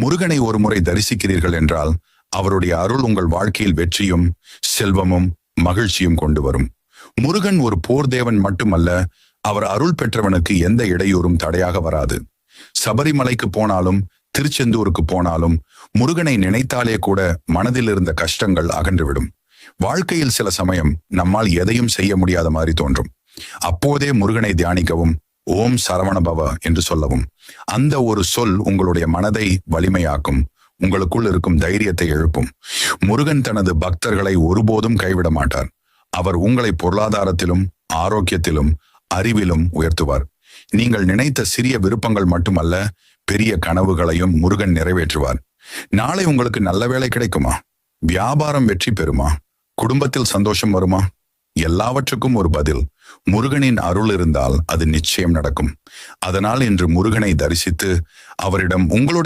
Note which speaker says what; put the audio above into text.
Speaker 1: முருகனை ஒரு முறை தரிசிக்கிறீர்கள் என்றால் அவருடைய அருள் உங்கள் வாழ்க்கையில் வெற்றியும் செல்வமும் மகிழ்ச்சியும் கொண்டு வரும். முருகன் ஒரு போர் தேவன் மட்டுமல்ல அவர் அருள் பெற்றவனுக்கு எந்த இடையூறும் தடையாக வராது. சபரிமலைக்கு போனாலும் திருச்செந்தூருக்கு போனாலும் முருகனை நினைத்தாலே கூட மனதில் இருந்த கஷ்டங்கள் அகன்றுவிடும். வாழ்க்கையில் சில சமயம் நம்மால் எதையும் செய்ய முடியாத மாதிரி தோன்றும். அப்போதே முருகனை தியானிக்கவும் ஓம் சரவண பவ என்று சொல்லவும் அந்த ஒரு சொல் உங்களுடைய மனதை வலிமையாக்கும் உங்களுக்குள் இருக்கும் தைரியத்தை எழுப்பும். முருகன் தனது பக்தர்களை ஒருபோதும் கைவிட மாட்டார். அவர் உங்களை பொருளாதாரத்திலும் ஆரோக்கியத்திலும் அறிவிலும் உயர்த்துவார். நீங்கள் நினைத்த சிறிய விருப்பங்கள் மட்டுமல்ல பெரிய கனவுகளையும் முருகன் நிறைவேற்றுவார். நாளை உங்களுக்கு நல்ல வேலை கிடைக்குமா? வியாபாரம் வெற்றி பெறுமா? குடும்பத்தில் சந்தோஷம் வருமா? எல்லாவற்றுக்கும் ஒரு பதில். முருகனின் அருள் இருந்தால் அது நிச்சயம் நடக்கும். அதனால் இன்று முருகனை தரிசித்து அவரிடம் உங்களுடைய